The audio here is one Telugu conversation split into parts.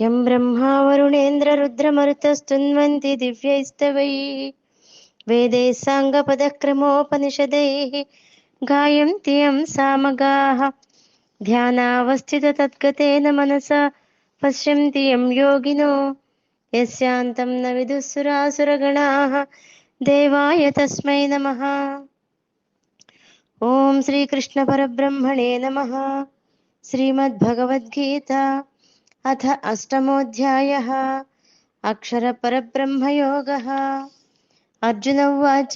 యం బ్రహ్మా వరుణేంద్ర రుద్రమరుతస్తున్వంతి దివ్యైస్తవై. వేదై సాంగపదక్రమోపనిషదై. గాయంతి యం సామగా. ధ్యానావస్థిత తద్గతేన మనసా. పశ్యంతి యం యోగినో. యస్యాంతం న విదుసురాసురగణా. దేవాయ తస్మై నమ. ఓం శ్రీకృష్ణ పరబ్రహ్మణే నమ. శ్రీమద్భగవద్గీత अथ अष्टमोऽध्यायः अक्षरपरब्रह्मयोगः अर्जुन उवाच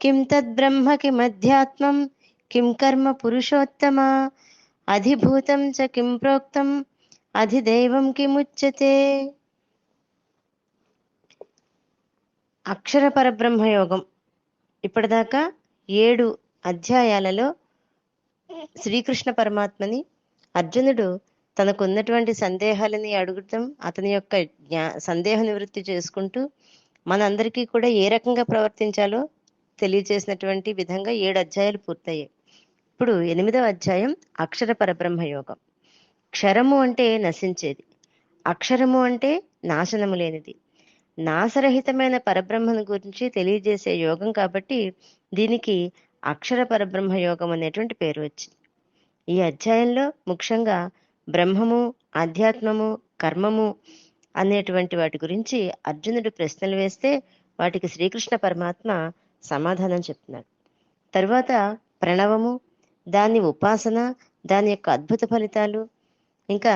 किं तद्ब्रह्म किमध्यात्मं किं कर्म पुरुषोत्तम अधिभूतं च किं प्रोक्तम् అధిదైవం కిముచ్యతే అక్షర పరబ్రహ్మ యోగం ఇప్పటిదాకా ఏడు అధ్యాయాలలో శ్రీకృష్ణ పరమాత్మని అర్జునుడు తనకున్నటువంటి సందేహాలని అడుగుతాం అతని యొక్క జ్ఞా సందేహ నివృత్తి చేసుకుంటూ మనందరికీ కూడా ఏ రకంగా ప్రవర్తించాలో తెలియజేసినటువంటి విధంగా ఏడు అధ్యాయాలు పూర్తయ్యాయి. ఇప్పుడు ఎనిమిదవ అధ్యాయం అక్షర పరబ్రహ్మ యోగం. క్షరము అంటే నశించేది. అక్షరము అంటే నాశనము లేనిది. నాశరహితమైన పరబ్రహ్మను గురించి తెలియజేసే యోగం కాబట్టి దీనికి అక్షర పరబ్రహ్మ యోగం అనేటువంటి పేరు వచ్చింది. ఈ అధ్యాయంలో ముఖ్యంగా బ్రహ్మము ఆధ్యాత్మము కర్మము అనేటువంటి వాటి గురించి అర్జునుడు ప్రశ్నలు వేస్తే వాటికి శ్రీకృష్ణ పరమాత్మ సమాధానం చెప్తున్నాడు. తర్వాత ప్రణవము దాని ఉపాసన దాని యొక్క అద్భుత ఫలితాలు ఇంకా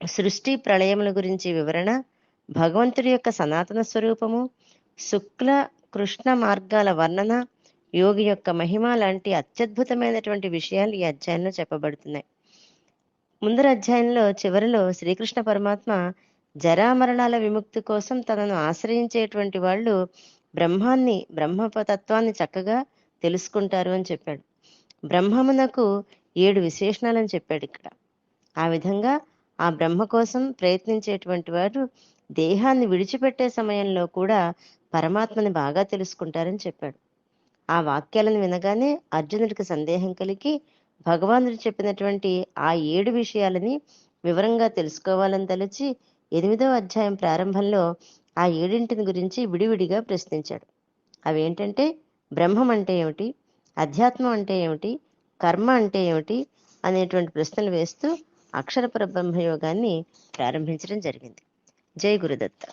సృష్టి ప్రళయముల గురించి వివరణ భగవంతుడి యొక్క సనాతన స్వరూపము శుక్ల కృష్ణ మార్గాల వర్ణన యోగి యొక్క మహిమ లాంటి అత్యద్భుతమైనటువంటి విషయాలు ఈ అధ్యాయంలో చెప్పబడుతున్నాయి. ముందర అధ్యాయంలో చివరిలో శ్రీకృష్ణ పరమాత్మ జరామరణాల విముక్తి కోసం తనను ఆశ్రయించేటువంటి వాళ్ళు బ్రహ్మాన్ని బ్రహ్మతత్వాన్ని చక్కగా తెలుసుకుంటారు అని చెప్పాడు. బ్రహ్మమునకు ఏడు విశేషణాలని చెప్పాడు ఇక్కడ. ఆ విధంగా ఆ బ్రహ్మ కోసం ప్రయత్నించేటువంటి వారు దేహాన్ని విడిచిపెట్టే సమయంలో కూడా పరమాత్మని బాగా తెలుసుకుంటారని చెప్పాడు. ఆ వాక్యాలను వినగానే అర్జునుడికి సందేహం కలిగి భగవానుడు చెప్పినటువంటి ఆ ఏడు విషయాలని వివరంగా తెలుసుకోవాలని తలచి ఎనిమిదవ అధ్యాయం ప్రారంభంలో ఆ ఏడింటిని గురించి విడివిడిగా ప్రశ్నించాడు. అవేంటంటే బ్రహ్మం అంటే ఏమిటి? అధ్యాత్మం అంటే ఏమిటి? కర్మ అంటే ఏమిటి? అనేటువంటి ప్రశ్నలు వేస్తూ అక్షర పరబ్రహ్మ యోగాన్ని ప్రారంభించడం జరిగింది. జై గురుదత్త.